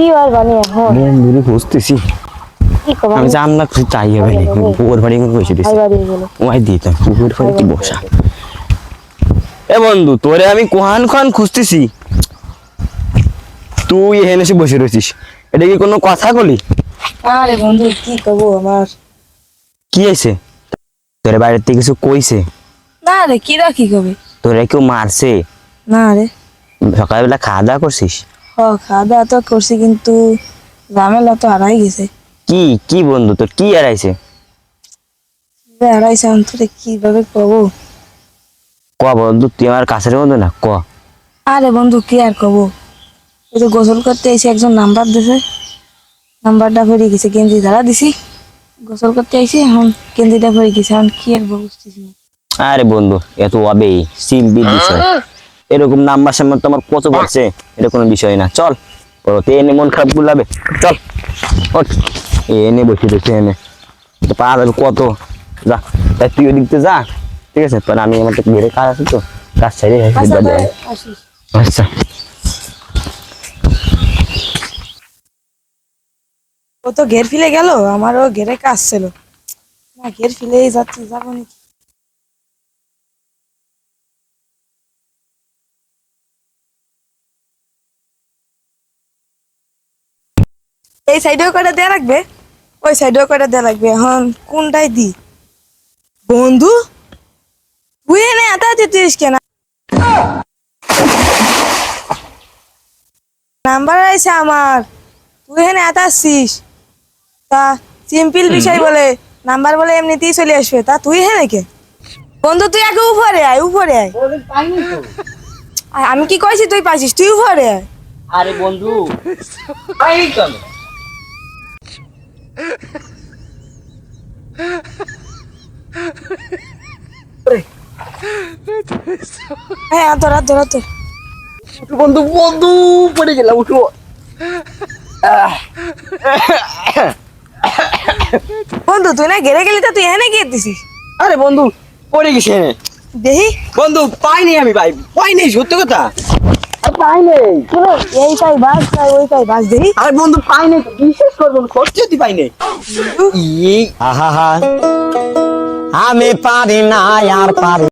কি আর বানি এখন বন্ধুরে খুঁজতেছি। আমি জানলা খুঁজে চাই হবে না পুকুর বাড়ি করে বসে দিছি ভাই বাড়ি গেল। ওয়াই দিতাম পুকুর বাড়ি কি বসা? এ বন্ধু তোরে আমি কোহান খান খুঁজতেছি। তুই এখানে এসে বসে রয়েছিস। এটা কি কোনো কথা বলি? আরে বন্ধু কি কব আমার? কি আছে তোর বাড়ির থেকে কিছু কইছে? না রে কি রাখি কবে তোরে কেউ মারছে? না রে। সকালবেলা খাওয়া দাওয়া করছিস? খাওয়া দাওয়া তো করছি কিন্তু ঝামেলা তো হারাই গেছে। কি কি বন্ধু তোর কি যে হারাইছে অন্তরে কীভাবে কব? ক বন্ধু তুই আমার কাছের বন্ধু না? ক? আরে বন্ধু কি আর কব? এই যে গোসল করতে এসে একজন নাম্বার দিছে। নাম্বারটা ফেরে গেছে গেঞ্জি ধারা দিছি। গোসল করতে এসে এখন গেঞ্জিটা ফেরে গেছে এখন কি আর বুঝতেছি আরে বন্ধু এত অবে সিম্পল বিষয়। এরকম নাম্বার সামনে তো আমার কত পড়ছে এটা কোনো বিষয় না। চল পরতে এনে মন খারাপ গুলাবে চল ওঠ। এনে বসে রয়েছে এনে। তো পাওয়া যাবে কত। যা তাই তুই ওদিকতে যা ঠিক আছে? পরে আমি আমার তো ঘেরে কাজ আছে তো কাজ ছাড়িয়ে আচ্ছা আচ্ছা। ও তো ঘের ফিলে গেল আমারও ঘেরে কাজ ছিল। না ঘের ফিলেই যাচ্ছি যাব নাকি? এই সাইডেও কয়টা দেয়া লাগবে? ওই সাইডেও কয়টা দেয়া লাগবে? এখন কোনটাই দি বন্ধু তুই এনে এত দিতিস কেন? নাম্বার আছে আমার। তুই এত আসছিস? তা সিম্পল বিষয় বলে নাম্বার বলে এমনিতেই চলে আসবে। তা তুই হ্যাঁ কে বন্ধু তুই আগে উপরে আয় উপরে আয়। আমি কি কইছি তুই পাইছিস? তুই উপরে আয়। আরে বন্ধু। হ্যাঁ ধরা ধরা তো বন্ধু বন্ধু পড়ে গেলাম উঠো বন্ধু তুই না গেলে গেলি তা তুই এখানে গিয়ে দিছিস আরে বন্ধু পড়ে গেছে দেখি। বন্ধু পাইনি আমি ভাই পাইনি সত্য কথা। এই বাস ওই বাস আরে বন্ধু পাইনি বিশেষ করব ই আহা আমি পারি না আর পারি